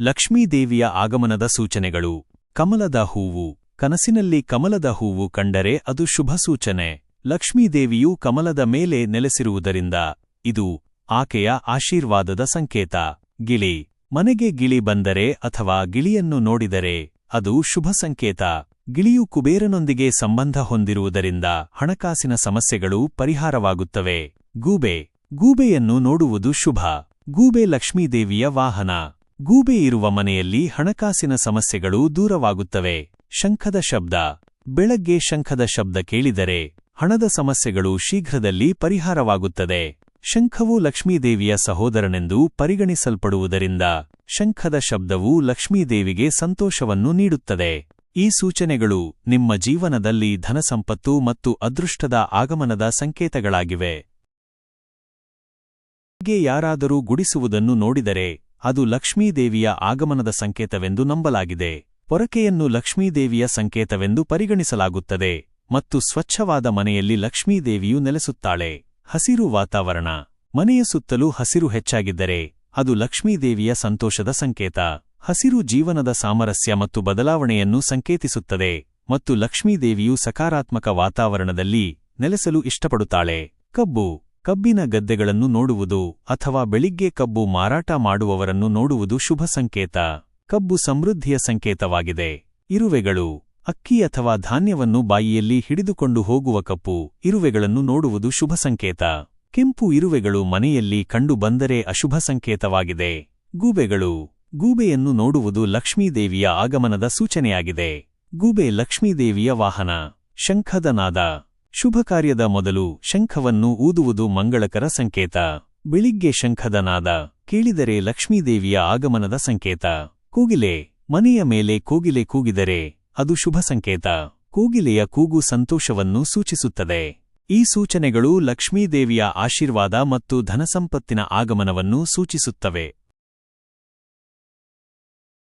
ಲಕ್ಷ್ಮೀದೇವಿಯ ಆಗಮನದ ಸೂಚನೆಗಳು. ಕಮಲದ ಹೂವು. ಕನಸಿನಲ್ಲಿ ಕಮಲದ ಹೂವು ಕಂಡರೆ ಅದು ಶುಭ ಸೂಚನೆ. ಲಕ್ಷ್ಮೀದೇವಿಯು ಕಮಲದ ಮೇಲೆ ನೆಲೆಸಿರುವುದರಿಂದ ಇದು ಆಕೆಯ ಆಶೀರ್ವಾದದ ಸಂಕೇತ. ಗಿಳಿ. ಮನೆಗೆ ಗಿಳಿ ಬಂದರೆ ಅಥವಾ ಗಿಳಿಯನ್ನು ನೋಡಿದರೆ ಅದು ಶುಭ ಸಂಕೇತ. ಗಿಳಿಯು ಕುಬೇರನೊಂದಿಗೆ ಸಂಬಂಧ ಹೊಂದಿರುವುದರಿಂದ ಹಣಕಾಸಿನ ಸಮಸ್ಯೆಗಳು ಪರಿಹಾರವಾಗುತ್ತವೆ. ಗೂಬೆ. ಗೂಬೆಯನ್ನು ನೋಡುವುದು ಶುಭ. ಗೂಬೆ ಲಕ್ಷ್ಮೀದೇವಿಯ ವಾಹನ. ಗೂಬೆ ಇರುವ ಮನೆಯಲ್ಲಿ ಹಣಕಾಸಿನ ಸಮಸ್ಯೆಗಳು ದೂರವಾಗುತ್ತವೆ. ಶಂಖದ ಶಬ್ದ. ಬೆಳಗ್ಗೆ ಶಂಖದ ಶಬ್ದ ಕೇಳಿದರೆ ಹಣದ ಸಮಸ್ಯೆಗಳು ಶೀಘ್ರದಲ್ಲಿ ಪರಿಹಾರವಾಗುತ್ತದೆ. ಶಂಖವು ಲಕ್ಷ್ಮೀದೇವಿಯ ಸಹೋದರನೆಂದು ಪರಿಗಣಿಸಲ್ಪಡುವುದರಿಂದ ಶಂಖದ ಶಬ್ದವು ಲಕ್ಷ್ಮೀದೇವಿಗೆ ಸಂತೋಷವನ್ನು ನೀಡುತ್ತದೆ. ಈ ಸೂಚನೆಗಳು ನಿಮ್ಮ ಜೀವನದಲ್ಲಿ ಧನಸಂಪತ್ತು ಮತ್ತು ಅದೃಷ್ಟದ ಆಗಮನದ ಸಂಕೇತಗಳಾಗಿವೆ. ಯಾರಾದರೂ ಗುಡಿಸುವುದನ್ನು ನೋಡಿದರೆ ಅದು ಲಕ್ಷ್ಮೀದೇವಿಯ ಆಗಮನದ ಸಂಕೇತವೆಂದು ನಂಬಲಾಗಿದೆ. ಪೊರಕೆಯನ್ನು ಲಕ್ಷ್ಮೀದೇವಿಯ ಸಂಕೇತವೆಂದು ಪರಿಗಣಿಸಲಾಗುತ್ತದೆ ಮತ್ತು ಸ್ವಚ್ಛವಾದ ಮನೆಯಲ್ಲಿ ಲಕ್ಷ್ಮೀದೇವಿಯು ನೆಲೆಸುತ್ತಾಳೆ. ಹಸಿರು ವಾತಾವರಣ. ಮನೆಯ ಸುತ್ತಲೂ ಹಸಿರು ಹೆಚ್ಚಾಗಿದ್ದರೆ ಅದು ಲಕ್ಷ್ಮೀದೇವಿಯ ಸಂತೋಷದ ಸಂಕೇತ. ಹಸಿರು ಜೀವನದ ಸಾಮರಸ್ಯ ಮತ್ತು ಬದಲಾವಣೆಯನ್ನು ಸಂಕೇತಿಸುತ್ತದೆ ಮತ್ತು ಲಕ್ಷ್ಮೀದೇವಿಯು ಸಕಾರಾತ್ಮಕ ವಾತಾವರಣದಲ್ಲಿ ನೆಲೆಸಲು ಇಷ್ಟಪಡುತ್ತಾಳೆ. ಕಬ್ಬು. ಕಬ್ಬಿನ ಗದ್ದೆಗಳನ್ನು ನೋಡುವುದು ಅಥವಾ ಬೆಳಿಗ್ಗೆ ಕಬ್ಬು ಮಾರಾಟ ಮಾಡುವವರನ್ನು ನೋಡುವುದು ಶುಭ ಸಂಕೇತ. ಕಬ್ಬು ಸಮೃದ್ಧಿಯ ಸಂಕೇತವಾಗಿದೆ. ಇರುವೆಗಳು, ಅಕ್ಕಿ ಅಥವಾ ಧಾನ್ಯವನ್ನು ಬಾಯಿಯಲ್ಲಿ ಹಿಡಿದುಕೊಂಡು ಹೋಗುವ ಕಪ್ಪು, ಇರುವೆಗಳನ್ನು ನೋಡುವುದು ಶುಭ ಸಂಕೇತ. ಕೆಂಪು ಇರುವೆಗಳು ಮನೆಯಲ್ಲಿ ಕಂಡುಬಂದರೆ ಅಶುಭ ಸಂಕೇತವಾಗಿದೆ. ಗೂಬೆಗಳು, ಗೂಬೆಯನ್ನು ನೋಡುವುದು ಲಕ್ಷ್ಮೀದೇವಿಯ ಆಗಮನದ ಸೂಚನೆಯಾಗಿದೆ. ಗೂಬೆ ಲಕ್ಷ್ಮೀದೇವಿಯ ವಾಹನ. ಶಂಖದ ನಾದ. ಶುಭ ಕಾರ್ಯದ ಮೊದಲು ಶಂಖವನ್ನು ಊದುವುದು ಮಂಗಳಕರ ಸಂಕೇತ. ಬೆಳಿಗ್ಗೆ ಶಂಖದ ನಾದ ಕೇಳಿದರೆ ಲಕ್ಷ್ಮೀದೇವಿಯ ಆಗಮನದ ಸಂಕೇತ. ಕೂಗಿಲೆ, ಮನೆಯ ಮೇಲೆ ಕೋಗಿಲೆ ಕೂಗಿದರೆ ಅದು ಶುಭ ಸಂಕೇತ. ಕೂಗಿಲೆಯ ಕೂಗು ಸಂತೋಷವನ್ನು ಸೂಚಿಸುತ್ತದೆ. ಈ ಸೂಚನೆಗಳು ಲಕ್ಷ್ಮೀದೇವಿಯ ಆಶೀರ್ವಾದ ಮತ್ತು ಧನಸಂಪತ್ತಿನ ಆಗಮನವನ್ನು ಸೂಚಿಸುತ್ತವೆ.